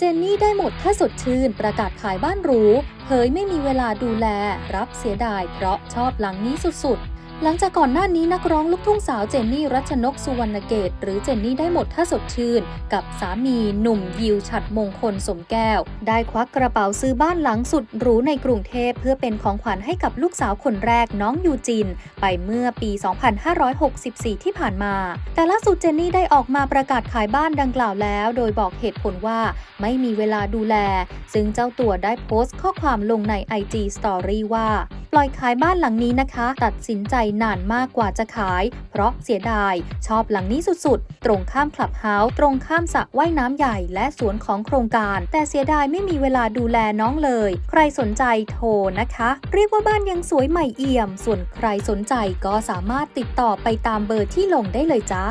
จนนี่ได้หมดถ้าสดชื่นประกาศขายบ้านหรูเผยไม่มีเวลาดูแล รับเสียดายเพราะชอบหลังนี้สุดๆ หลังจากก่อนหน้านี้นักร้องลูกทุ่งสาวเจนนี่รัชนกสุวรรณเกต หรือเจนนี่ได้หมดถ้าสดชื่น กับสามีหนุ่มยิวฉัดมงคลสมแก้ว ได้ควักกระเป๋าซื้อบ้านหลังสุดหรูในกรุงเทพเพื่อเป็นของขวัญให้กับลูกสาวคนแรกน้องยูจิน ไปเมื่อปี 2564 ที่ผ่านมา แต่ล่าสุดเจนนี่ได้ออกมาประกาศขายบ้านดังกล่าวแล้ว โดยบอกเหตุผลว่าไม่มีเวลาดูแล ซึ่งเจ้าตัวได้โพสต์ข้อความลงใน IG Story ว่า ล่อยขายบ้านหลังนี้นะคะ ตัดสินใจนานมากกว่าจะขาย เพราะเสียดาย ชอบหลังนี้สุดๆ ตรงข้ามคลับเฮาส์ตรงข้ามสระว่ายน้ำใหญ่และสวนของโครงการ แต่เสียดายไม่มีเวลาดูแลน้องเลย ใครสนใจโทรนะคะ เรียกว่าบ้านยังสวยใหม่เอี่ยม ส่วนใครสนใจก็สามารถติดต่อไปตามเบอร์ที่ลงได้เลยจ้า